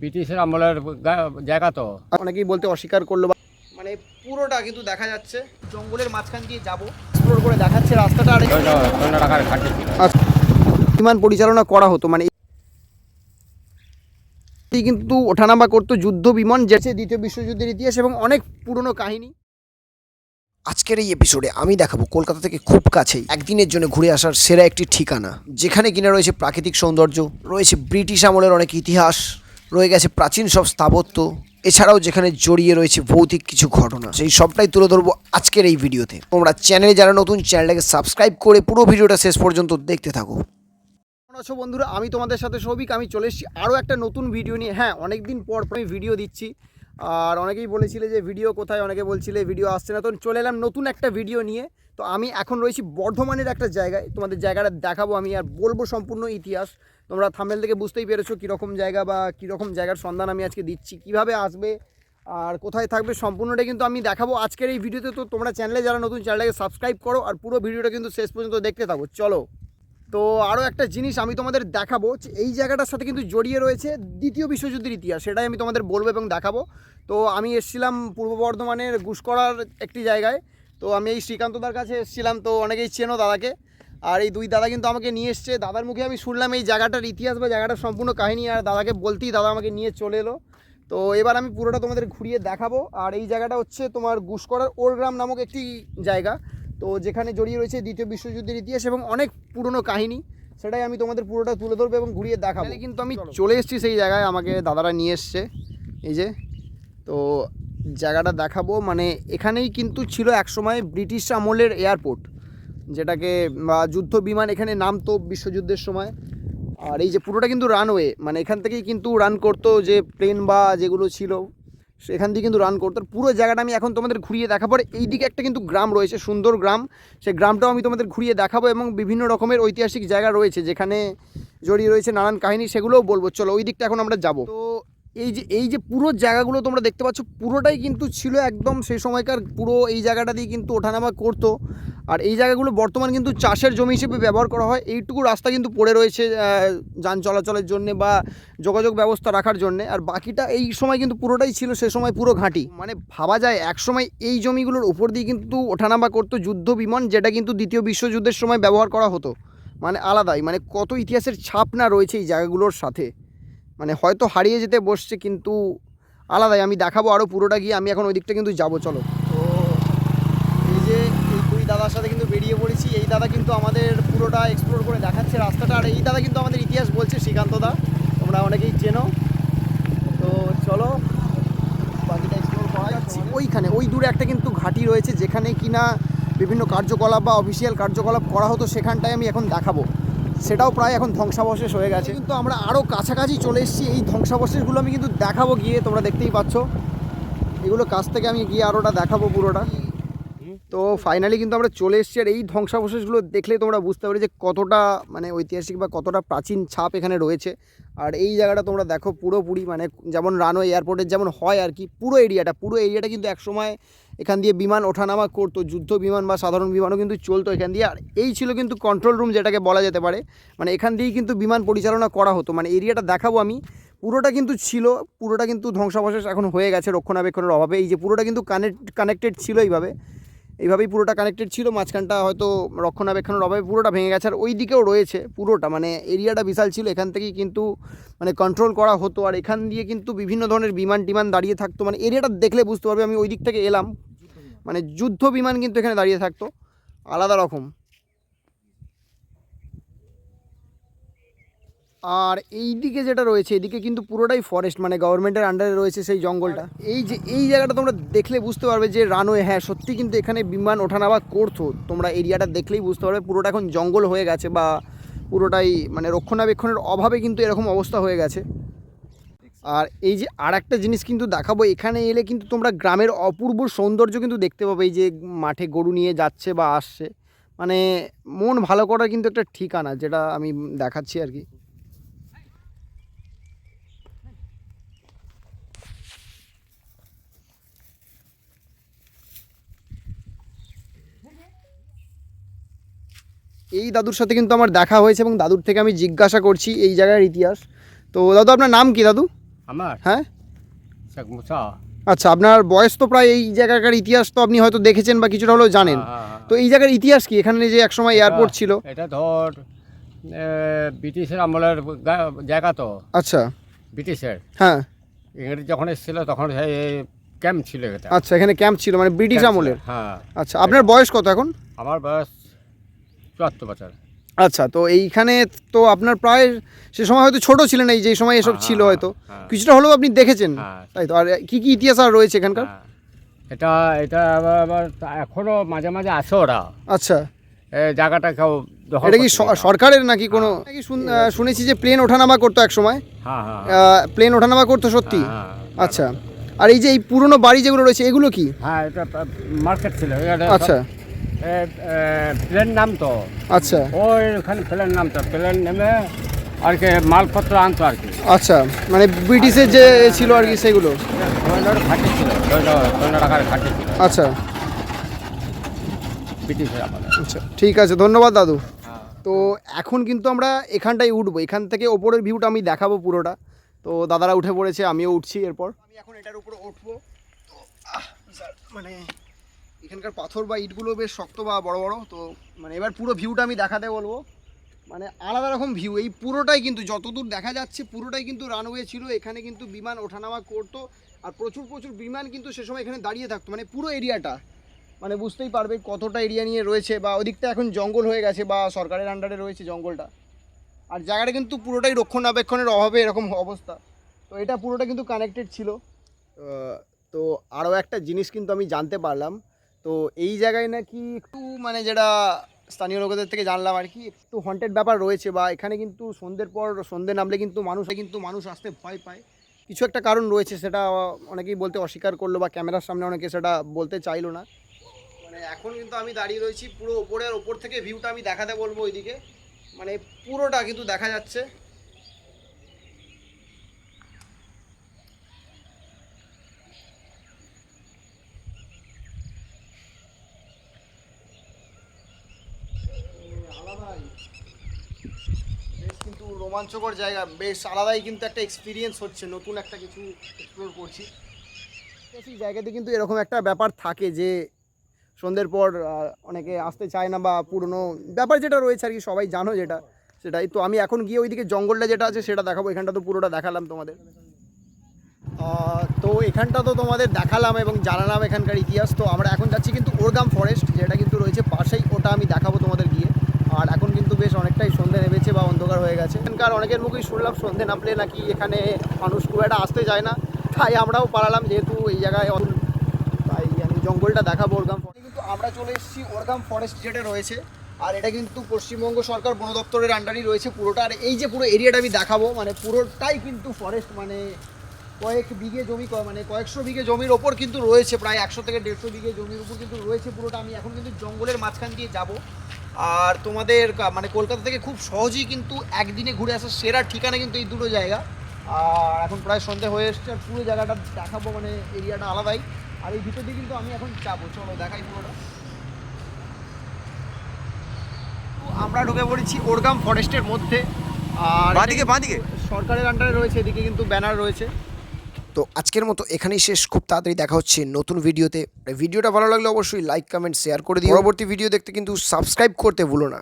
ব্রিটিশের আমলের জায়গা তো। অনেকেই বলতে অস্বীকার করল বা মানে পুরোটা কিন্তু দেখা যাচ্ছে। জঙ্গলের মাঝখান দিয়ে যাব। এক্সপ্লোর করে দেখাচ্ছে রাস্তাটা আর বিমান পরিচালনা করা হতো মানে কিন্তু ওঠানামা করতো যুদ্ধ বিমান যেছে দ্বিতীয় বিশ্বযুদ্ধের ইতিহাস এবং অনেক পুরনো কাহিনী। আজকের এই এপিসোডে আমি দেখাবো কলকাতা থেকে খুব কাছেই একদিনের জন্য ঘুরে আসার সেরা একটি ঠিকানা যেখানে কিনা রয়েছে প্রাকৃতিক সৌন্দর্য রয়েছে ব্রিটিশ আমলের অনেক ইতিহাস। রয়ে গেছে প্রাচীন সব স্থাপত্য, এছাড়াও যেখানে জড়িয়ে রয়েছে ভৌতিক কিছু ঘটনা। সেই সবটাই তুলে ধরবো আজকের এই ভিডিওতে। তোমরা চ্যানেলে যারা নতুন, চ্যানেলটাকে সাবস্ক্রাইব করে পুরো ভিডিওটা শেষ পর্যন্ত দেখতে থাকো। আছো বন্ধুরা? আমি তোমাদের সাথে সৌভিক, আমি চলে এসেছি আরও একটা নতুন ভিডিও নিয়ে। হ্যাঁ অনেক দিন পর পর আমি ভিডিও দিচ্ছি। আর অনেকেই বলেছিলে যে ভিডিও কোথায়, অনেকে বলছিলে ভিডিও আসছে না। তো চলে এলাম নতুন একটা ভিডিও নিয়ে। তো আমি এখন রয়েছি বর্ধমানের একটা জায়গায়। তোমাদের জায়গাটা দেখাবো আমি আর বলব সম্পূর্ণ ইতিহাস। তোমরা থামেল থেকে বুঝতেই পেরেছ কীরকম জায়গা বা কীরকম জায়গার সন্ধান আমি আজকে দিচ্ছি, কীভাবে আসবে আর কোথায় থাকবে সম্পূর্ণটা কিন্তু আমি দেখাবো আজকের এই ভিডিওতে। তো তোমরা চ্যানেলে যারা নতুন চ্যানেলটাকে সাবস্ক্রাইব করো আর পুরো ভিডিওটা কিন্তু শেষ পর্যন্ত দেখতে থাকো। চলো। তো আরও একটা জিনিস আমি তোমাদের দেখাবো এই জায়গাটার সাথে কিন্তু জড়িয়ে রয়েছে দ্বিতীয় বিশ্বযুদ্ধের ইতিহাস, সেটাই আমি তোমাদের বলব এবং দেখাবো। তো আমি এসেছিলাম পূর্ব বর্ধমানের গুসকরার একটি জায়গায়। তো আমি এই শ্রীকান্তদার কাছে এসেছিলাম, তো অনেকেই চেনো দাদাকে। আর এই দুই দাদা কিন্তু আমাকে নিয়ে এসছে। দাদার মুখে আমি শুনলাম এই জায়গাটার ইতিহাস বা জায়গাটার সম্পূর্ণ কাহিনী আর দাদাকে বলতেই দাদা আমাকে নিয়ে চলে এলো। তো এবার আমি পুরোটা তোমাদের ঘুরিয়ে দেখাবো। আর এই জায়গাটা হচ্ছে তোমার গুসকরার ওরগ্রাম নামক একটি জায়গা। তো যেখানে জড়িয়ে রয়েছে দ্বিতীয় বিশ্বযুদ্ধের ইতিহাস এবং অনেক পুরনো কাহিনী। সেটাই আমি তোমাদের পুরোটা তুলে ধরবো এবং ঘুরিয়ে দেখাবো। কিন্তু আমি চলে এসেছি সেই জায়গায় আমাকে দাদারা নিয়ে এসছে। এই যে তো জায়গাটা দেখাবো। মানে এখানেই কিন্তু ছিল একসময় ব্রিটিশ আমলের এয়ারপোর্ট। যেটাকে যুদ্ধ বিমান এখানে নামতো বিশ্বযুদ্ধের সময়। আর এই যে পুরোটা কিন্তু রানওয়ে মানে এখান থেকেই কিন্তু রান করতো যে প্লেন বা যেগুলো ছিল সেখান দিয়ে কিন্তু রান করতো। পুরো জায়গাটা আমি এখন তোমাদের ঘুরিয়ে দেখাবো। আর এইদিকে একটা কিন্তু গ্রাম রয়েছে, সুন্দর গ্রাম। সেই গ্রামটাও আমি তোমাদের ঘুরিয়ে দেখাবো এবং বিভিন্ন রকমের ঐতিহাসিক জায়গা রয়েছে, যেখানে জড়িয়ে রয়েছে নানান কাহিনী, সেগুলোও বলব। চলো, ওই দিকটা এখন আমরা যাব। তো এই যে এই যে পুরো জায়গাগুলো তোমরা দেখতে পাচ্ছ, পুরোটাই কিন্তু ছিল একদম সেই সময়কার পুরো এই জায়গাটা দিয়ে কিন্তু ওঠানামা করতো। আর এই জায়গাগুলো বর্তমান কিন্তু চাষের জমি হিসেবে ব্যবহার করা হয়। এইটুকু রাস্তা কিন্তু পড়ে রয়েছে যান চলাচলের জন্যে বা যোগাযোগ ব্যবস্থা রাখার জন্য। আর বাকিটা এই সময় কিন্তু পুরোটাই ছিল, সে সময় পুরো ঘাঁটি। মানে ভাবা যায় এক সময় এই জমিগুলোর উপর দিয়ে কিন্তু ওঠানামা করতো যুদ্ধ বিমান যেটা কিন্তু দ্বিতীয় বিশ্বযুদ্ধের সময় ব্যবহার করা হতো। মানে আলাদাই মানে কত ইতিহাসের ছাপ না রয়েছে এই জায়গাগুলোর সাথে। মানে হয়তো হারিয়ে যেতে বসছে, কিন্তু আলাদাই। আমি দেখাবো আরও পুরোটা গিয়ে, আমি এখন ওই দিকটা কিন্তু যাব, চলো তো এই যে এই দুই দাদার সাথে কিন্তু বেরিয়ে পড়েছি এই দাদা কিন্তু আমাদের পুরোটা এক্সপ্লোর করে দেখাচ্ছে রাস্তাটা। আর এই দাদা কিন্তু আমাদের ইতিহাস বলছে শ্রীকান্ত দা। তোমরা অনেকেই চেনো। তো চলো বাকিটা এক্সপ্লোর করা যাচ্ছে ওইখানে। ওই দূরে একটা কিন্তু ঘাঁটি রয়েছে যেখানে কিনা বিভিন্ন কার্যকলাপ বা অফিসিয়াল কার্যকলাপ করা হতো সেখানটায় আমি এখন দেখাবো। সেটাও প্রায় এখন ধ্বংসাবশেষ হয়ে গেছে। কিন্তু আমরা আরও কাছাকাছি চলে এসেছি। এই ধ্বংসাবশেষগুলো আমি কিন্তু দেখাবো গিয়ে তোমরা দেখতেই পাচ্ছ। এগুলো কাছ থেকে আমি গিয়ে আরোটা দেখাবো পুরোটা। তো ফাইনালি কিন্তু আমরা চলে এসেছি আর এই ধ্বংসাবশেষগুলো দেখলে তোমরা বুঝতে পারবে যে কতটা মানে ঐতিহাসিক বা কতটা প্রাচীন ছাপ এখানে রয়েছে। আর এই জায়গাটা তোমরা দেখো পুরোপুরি মানে যেমন রানওয়ে এয়ারপোর্টের যেমন হয় আর কি, পুরো এরিয়াটা পুরো এরিয়াটা কিন্তু একসময় এখান দিয়ে বিমান ওঠানামা করতো, যুদ্ধ বিমান বা সাধারণ বিমানও কিন্তু চলতো এখান দিয়ে। আর এই ছিল কিন্তু কন্ট্রোল রুম যেটাকে বলা যেতে পারে। মানে এখান দিয়েই কিন্তু বিমান পরিচালনা করা হতো। মানে এরিয়াটা দেখাবো আমি। পুরোটা কিন্তু ছিল, পুরোটা কিন্তু ধ্বংসাবশেষ এখন হয়ে গেছে রক্ষণাবেক্ষণের অভাবে। এই যে পুরোটা কিন্তু কানেক্ট কানেক্টেড ছিল এইভাবে। এইভাবেই পুরোটা কানেক্টেড ছিল, মাঝখানটা হয়তো রক্ষণাবেক্ষণের অভাবে পুরোটা ভেঙে গেছে। আর ওই দিকেও রয়েছে পুরোটা মানে এরিয়াটা বিশাল ছিল, এখান থেকেই কিন্তু মানে কন্ট্রোল করা হতো। আর এখান দিয়ে কিন্তু বিভিন্ন ধরনের বিমান টিমান দাঁড়িয়ে থাকতো। মানে এরিয়াটা দেখলে বুঝতে পারবে, আমি ওই দিক থেকে এলাম। মানে যুদ্ধ বিমান কিন্তু এখানে দাঁড়িয়ে থাকতো। আলাদা রকম। আর এই দিকে যেটা রয়েছে এদিকে কিন্তু পুরোটাই ফরেস্ট মানে গভর্নমেন্টের আন্ডারে রয়েছে সেই জঙ্গলটা। এই যে এই জায়গাটা তোমরা দেখলে বুঝতে পারবে যে রানওয়ে হ্যাঁ সত্যি কিন্তু এখানে বিমান ওঠানামা করতো। তোমরা এরিয়াটা দেখলেই বুঝতে পারবে পুরোটা এখন জঙ্গল হয়ে গেছে বা পুরোটাই মানে রক্ষণাবেক্ষণের অভাবে কিন্তু এরকম অবস্থা হয়ে গেছে। আর এই যে আর একটা জিনিস কিন্তু দেখাবো এখানে এলে কিন্তু তোমরা গ্রামের অপূর্ব সৌন্দর্য কিন্তু দেখতে পাবে এই যে মাঠে গরু নিয়ে যাচ্ছে বা আসছে। মানে মন ভালো করার কিন্তু একটা ঠিকানা যেটা আমি দেখাচ্ছি আর কি। এই দাদুর সাথে কিন্তু আমার দেখা হয়েছে এবং দাদুর থেকে আমি জিজ্ঞাসা করছি এই জায়গার ইতিহাস। তো দাদু আপনার নাম কি দাদু? আমার? হ্যাঁ। আচ্ছা আপনার বয়স তো প্রায় এই জায়গাকার ইতিহাস তো আপনি হয়তো দেখেছেন বা কিছুটা হলেও জানেন। হ্যাঁ, হ্যাঁ, তো এই জায়গার ইতিহাস কি? এখানে যে একসময় এয়ারপোর্ট ছিল। এটা ধর ব্রিটিশের আমলের জায়গা তো। আচ্ছা। ব্রিটিশের। হ্যাঁ। ইংরেজ যখন এসেছিল তখন ক্যাম্প ছিল এটা। আচ্ছা এখানে ক্যাম্প ছিল মানে ব্রিটিশ আমলের। হ্যাঁ। আচ্ছা আপনার বয়স কত এখন? আমার বয়স আচ্ছা তো এইখানে তো আপনার প্রায় সে সময় হয়তো ছোট ছিলেন এই যে সময় এসব হ্যাঁ, ছিল হ্যাঁ, হয়তো। হ্যাঁ। কিছুটা হলেও আপনি দেখেছেন। তাই তো আর কি কি ইতিহাস আর রয়েছে এখানকার। এটা এটা আবার আবার এখনও মাঝে মাঝে আসে ওরা। আচ্ছা। জায়গাটা কেউ এটা কি। সরকারের নাকি কোনো? নাকি শুনেছি যে প্লেন ওঠানামা করতো এক সময়। প্লেন ওঠানামা করতো সত্যি? আচ্ছা। আর এই যে এই পুরনো বাড়ি যেগুলো রয়েছে এগুলো কি? হ্যাঁ এটা মার্কেট ছিল। আচ্ছা। প্লেন নাম তো। আচ্ছা। ওই ওখানে প্লেন নাম তো প্লেন নেমে আর কি মালপত্র আনতো আর কি। আচ্ছা মানে ব্রিটিশের যে ছিল আর কি সেগুলো? সৈন্যর ছিল টাকার ঘাটি ছিল। আচ্ছা। ব্রিটিশের আমাদের। আচ্ছা ঠিক আছে ধন্যবাদ দাদু। হ্যাঁ। তো এখন কিন্তু আমরা এখানটাই উঠবো এখান থেকে ওপরের ভিউটা আমি দেখাবো পুরোটা। তো দাদারা উঠে পড়েছে আমিও উঠছি এরপর। আমি এখন এটার উপরে উঠবো। মানে এখানকার পাথর বা ইটগুলো বেশ শক্ত বা বড় বড়, তো মানে এবার পুরো ভিউটা আমি দেখাতে বলব। মানে আলাদা রকম ভিউ এই পুরোটাই কিন্তু যতদূর দেখা যাচ্ছে পুরোটাই কিন্তু রানওয়ে ছিল, এখানে কিন্তু বিমান ওঠানামা করতো, আর প্রচুর প্রচুর বিমান কিন্তু সে সময় এখানে দাঁড়িয়ে থাকতো মানে পুরো এরিয়াটা মানে বুঝতেই পারবে কতটা এরিয়া নিয়ে রয়েছে, বা ওদিকটা এখন জঙ্গল হয়ে গেছে, বা সরকারের আন্ডারে রয়েছে জঙ্গলটা। আর জায়গাটা কিন্তু পুরোটাই রক্ষণাবেক্ষণের অভাবে এরকম অবস্থা। তো এটা পুরোটা কিন্তু কানেক্টেড ছিল। তো আরও একটা জিনিস কিন্তু আমি জানতে পারলাম তো এই জায়গায় নাকি একটু মানে যেটা স্থানীয় লোকেদের থেকে জানলাম আর কি, একটু হন্টেড ব্যাপার রয়েছে বা এখানে কিন্তু সন্ধ্যের পর সন্ধে নামলে কিন্তু মানুষ কিন্তু মানুষ আসতে ভয় পায়। কিছু একটা কারণ রয়েছে সেটা অনেকেই বলতে অস্বীকার করল বা ক্যামেরার সামনে অনেকে সেটা বলতে চাইলো না। মানে এখন কিন্তু আমি দাঁড়িয়ে রয়েছি পুরো ওপরের, ওপর থেকে ভিউটা আমি দেখাতে বলব ওইদিকে। মানে পুরোটা কিন্তু দেখা যাচ্ছে আলাদাই বেশ কিন্তু রোমাঞ্চকর জায়গা। বেশ আলাদাই কিন্তু একটা এক্সপিরিয়েন্স হচ্ছে, নতুন একটা কিছু এক্সপ্লোর করছি। সেই জায়গাতে কিন্তু এরকম একটা ব্যাপার থাকে যে, সন্ধ্যের পর অনেকে আসতে চায় না বা পুরনো ব্যাপার যেটা রয়েছে আর কি, সবাই জানো যেটা, সেটাই। তো আমি এখন গিয়ে ওইদিকে জঙ্গলটা যেটা আছে, সেটা দেখাবো। এখানটা তো পুরোটা দেখালাম তোমাদের। তো এখানটা তো তোমাদের দেখালাম এবং জানালাম এখানকার ইতিহাস। তো আমরা এখন যাচ্ছি কিন্তু ওরগাম ফরেস্ট যেটা কিন্তু রয়েছে পাশেই ওটা আমি দেখাবো তোমাদের গিয়ে আর এখন কিন্তু বেশ অনেকটাই সন্ধে নেমেছে বা অন্ধকার এখানকার অনেকের মুখেই শুনলাম সন্ধে নামলে নাকি এখানে মানুষ খুব একটা আসতে চায় না। তাই আমরাও পালালাম যেহেতু এই জায়গায় তাই আমি জঙ্গলটা দেখাবো ওরগাম কিন্তু আমরা চলে এসেছি ওরগাম ফরেস্ট যেটা রয়েছে। আর এটা কিন্তু পশ্চিমবঙ্গ সরকার বন দপ্তরের আন্ডারই রয়েছে পুরোটা। আর এই যে পুরো এরিয়াটা আমি দেখাবো মানে পুরোটাই কিন্তু ফরেস্ট মানে কয়েক বিঘে জমি মানে কয়েকশো বিঘে জমির ওপর কিন্তু রয়েছে, প্রায় একশো থেকে দেড়শো বিঘে জমির উপর কিন্তু রয়েছে পুরোটা। আমি এখন কিন্তু জঙ্গলের মাঝখান দিয়ে যাব। আর তোমাদের মানে কলকাতা থেকে খুব সহজেই কিন্তু একদিনে ঘুরে আসার সেরা ঠিকানা কিন্তু এই দুটো জায়গা। আর এখন প্রায় সন্ধে হয়ে এসছে আর পুরো জায়গাটা দেখাবো মানে এরিয়াটা আলাদাই। আর এই ভিতর দিয়ে কিন্তু আমি এখন যাব চলো দেখাই পুরোটা। তো আমরা ঢুকে পড়েছি ওরগাম ফরেস্টের মধ্যে আর বাঁদিকে বাঁদিকে সরকারের আন্ডারে রয়েছে এদিকে কিন্তু ব্যানার রয়েছে। তো আজকের মতো এখানেই শেষ। খুব তাড়াতাড়ি দেখা হচ্ছে নতুন ভিডিওতে। ভিডিওটা ভালো লাগলে অবশ্যই লাইক কমেন্ট শেয়ার করে দিই পরবর্তী ভিডিও দেখতে কিন্তু সাবস্ক্রাইব করতে ভুলো না।